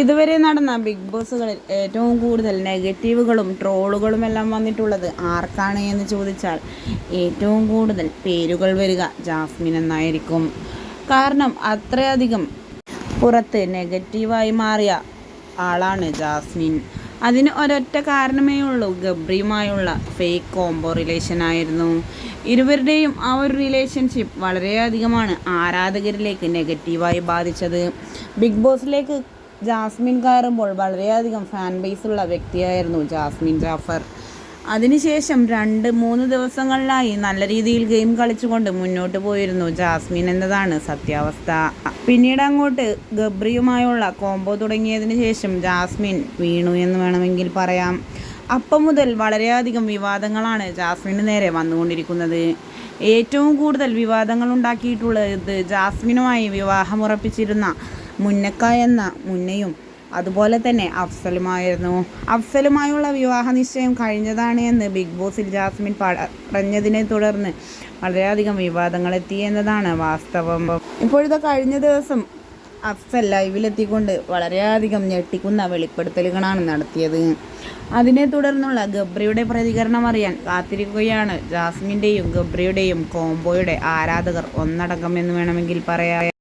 ഇതുവരെ നടന്ന ബിഗ് ബോസുകളിൽ ഏറ്റവും കൂടുതൽ നെഗറ്റീവുകളും ട്രോളുകളും എല്ലാം വന്നിട്ടുള്ളത് ആർക്കാണ് എന്ന് ചോദിച്ചാൽ ഏറ്റവും കൂടുതൽ പേരുകൾ വരിക ജാസ്മിൻ എന്നായിരിക്കും. കാരണം അത്രയധികം പുറത്ത് നെഗറ്റീവായി മാറിയ ആളാണ് ജാസ്മിൻ. അതിന് ഒരൊറ്റ കാരണമേ ഉള്ളൂ ഗബ്രിയുമായുള്ള ഫേക്ക് കോംബോ റിലേഷൻ ആയിരുന്നു. ഇരുവരുടെയും ആ ഒരു റിലേഷൻഷിപ്പ് വളരെയധികമാണ് ആരാധകരിലേക്ക് നെഗറ്റീവായി ബാധിച്ചത്. ബിഗ് ബോസിലേക്ക് ജാസ്മിൻ കയറുമ്പോൾ വളരെയധികം ഫാൻ ബേസുള്ള വ്യക്തിയായിരുന്നു ജാസ്മിൻ ജാഫർ. അതിനുശേഷം രണ്ട് മൂന്ന് ദിവസങ്ങളിലായി നല്ല രീതിയിൽ ഗെയിം കളിച്ചുകൊണ്ട് മുന്നോട്ട് പോയിരുന്നു ജാസ്മിൻ എന്നതാണ് സത്യാവസ്ഥ. പിന്നീട് അങ്ങോട്ട് ഗബ്രിയുമായുള്ള കോംബോ തുടങ്ങിയതിന് ശേഷം ജാസ്മിൻ വീണു എന്ന് വേണമെങ്കിൽ പറയാം. അപ്പം മുതൽ വളരെയധികം വിവാദങ്ങളാണ് ജാസ്മിന് നേരെ വന്നുകൊണ്ടിരിക്കുന്നത്. ഏറ്റവും കൂടുതൽ വിവാദങ്ങൾ ഉണ്ടാക്കിയിട്ടുള്ളത് ജാസ്മിനുമായി വിവാഹമുറപ്പിച്ചിരുന്ന മുന്നക്ക എന്ന മുന്നയും അതുപോലെ തന്നെ അഫ്സലുമായിരുന്നു. അഫ്സലുമായുള്ള വിവാഹ നിശ്ചയം കഴിഞ്ഞതാണ് എന്ന് ബിഗ് ബോസിൽ ജാസ്മിൻ പറഞ്ഞതിനെ തുടർന്ന് വളരെയധികം വിവാദങ്ങൾ എത്തി എന്നതാണ് വാസ്തവം. ഇപ്പോഴത്തെ കഴിഞ്ഞ ദിവസം അഫ്സൽ ലൈവിലെത്തിക്കൊണ്ട് വളരെയധികം ഞെട്ടിക്കുന്ന വെളിപ്പെടുത്തലുകളാണ് നടത്തിയത്. അതിനെ തുടർന്നുള്ള ഗബ്രിയുടെ പ്രതികരണം അറിയാൻ കാത്തിരിക്കുകയാണ് ജാസ്മിന്റെയും ഗബ്രിയുടെയും കോംബോയുടെ ആരാധകർ ഒന്നടങ്കം എന്ന് വേണമെങ്കിൽ പറയാം.